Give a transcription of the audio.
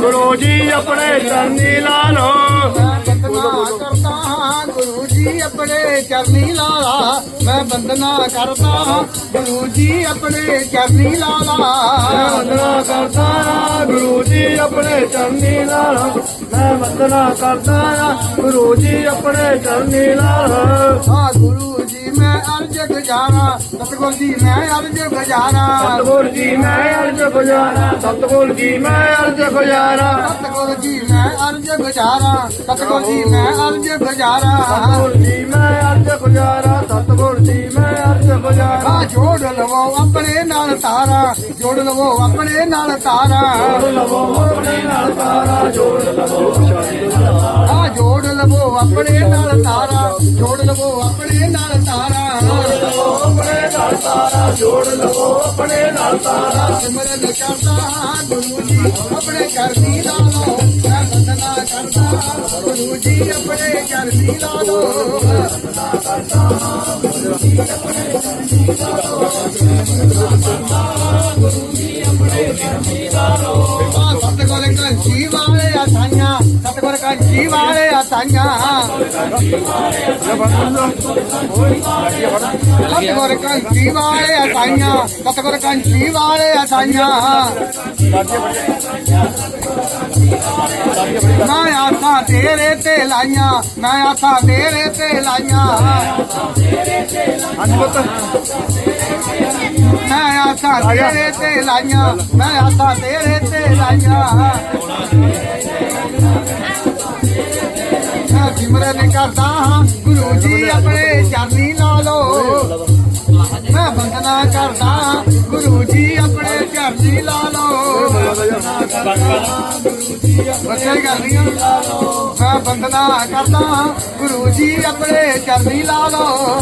ਗੁਰੂ ਜੀ ਆਪਣੇ ਚਰਨੀ ਲਾ ਲੋ ਮੈਂ ਬੰਦਨਾ ਕਰਦਾ ਹਾਂ, ਗੁਰੂ ਜੀ ਆਪਣੇ ਚਰਨੀ ਲਾਲਾ। ਮੈਂ ਬੰਦਨਾ ਕਰਦਾ ਹਾਂ, ਗੁਰੂ ਜੀ ਆਪਣੇ ਚਰਨੀ ਲਾਲਾ। ਮੈਂ ਬੰਦਨਾ ਕਰਦਾ ਹਾਂ ਗੁਰੂ ਜੀ ਆਪਣੇ ਚਰਨੀ ਲਾ ਮੈਂ ਬੰਦਨਾ ਕਰਦਾ ਹਾਂ ਗੁਰੂ ਜੀ ਆਪਣੇ ਚਰਨੀ ਲਾ ਲੋ ਗੁਰੂ ਅਰਜ ਗੁਜ਼ਾਰਾ ਸਤਿਗੁਰ ਜੀ ਮੈਂ ਅਰਜ ਗੁਜ਼ਾਰਾ। ਸਤਿਗੁਰ ਜੀ ਮੈਂ ਅਰਜ ਗੁਜ਼ਾਰਾ। ਸਤਿਗੁਰ ਜੀ ਮੈਂ ਅਰਜ ਗੁਜ਼ਾਰਾ। ਸਤਿਗੁਰ ਜੀ ਮੈਂ ਅਰਜ ਗੁਜ਼ਾਰਾ। ਸਤਿਗੁਰ ਜੀ ਮੈਂ ਅਰਜ ਗੁਜ਼ਾਰਾ। ਸਤਿਗੁਰ ਜੀ ਮੈਂ ਅਰਜ ਗੁਜ਼ਾਰਾ। ਸਤਿਗੁਰ ਜੀ ਮੈਂ ਅਰਜ ਗੁਜ਼ਾਰਾ। ਆ ਜੋੜ ਲਵੋ ਆਪਣੇ ਨਾਲ ਤਾਰਾ। ਜੋੜ ਲਵੋ ਆਪਣੇ ਨਾਲ ਤਾਰਾ। ਲਵੋ ਆਪਣੇ ਨਾਲ ਤਾਰਾ। ਜੋੜ ਲਵੋ ਜੋੜ ਲਵੋ, ਆਪਣੇ ਨਾਲ ਤਾਰਾ ਸਿਮਰਨ ਕਰਦਾ ਹਾਂ ਗੁਰੂ ਜੀ ਆਪਣੇ ਕਰਨੀ ਲਾ ਲੋ ਮੈਂ ਬੰਦਨਾ ਕਰਦਾ। ਹਾਂ ਗੁਰੂ ਜੀ ਆਪਣੇ ਕਰਨੀ ਲਾ ਲੋ ਆ ਸਤਿਗੁਰ ਕੰਚੀ ਵਾਲੇ ਸਤਿਗੁਰ ਕੰਚੀ ਵਾਲੇ ਕੰਚੀ ਵਾਲੇ ਆਸਾਈਆਂ ਸਤਿਗੁਰ ਕੰਚੀ ਵਾਲੇ ਆਸਾਈਆਂ ਮੈਂ ਆਸਾਂ ਤੇਰੇ ਤੇ ਲਾਈਆਂ। ਮੈਂ ਆਸਾਂ ਤੇਰੇ ਤੇ ਲਾਈਆਂ। ਹਾਂਜੀ ਪੁੱਤ। ਮੈਂ ਆਸਾਂ ਤੇਰੇ ਤੇ ਲਾਈਆਂ। ਮੈਂ ਆਸਾਂ ਤੇਰੇ ਤੇ ਲਾਈਆਂ। ਸਿਮਰਨ ਕਰਦਾ ਹਾਂ। ਗੁਰੂ ਜੀ ਆਪਣੇ ਚਰਨੀ ਲਾ ਲਓ। ਮੈਂ ਬੰਦਨਾ ਕਰਦਾ ਹਾਂ। ਗੁਰੂ ਜੀ ਆਪਣੇ ਚਰਨੀ ਲਾ ਲਓ। ਬੱਚੇ ਕਰਨੀਆਂ ਮੈਂ ਬੰਦਨਾ ਕਰਦਾ ਹਾਂ। ਗੁਰੂ ਜੀ ਆਪਣੇ ਚਰਨੀ ਲਾ ਲਓ।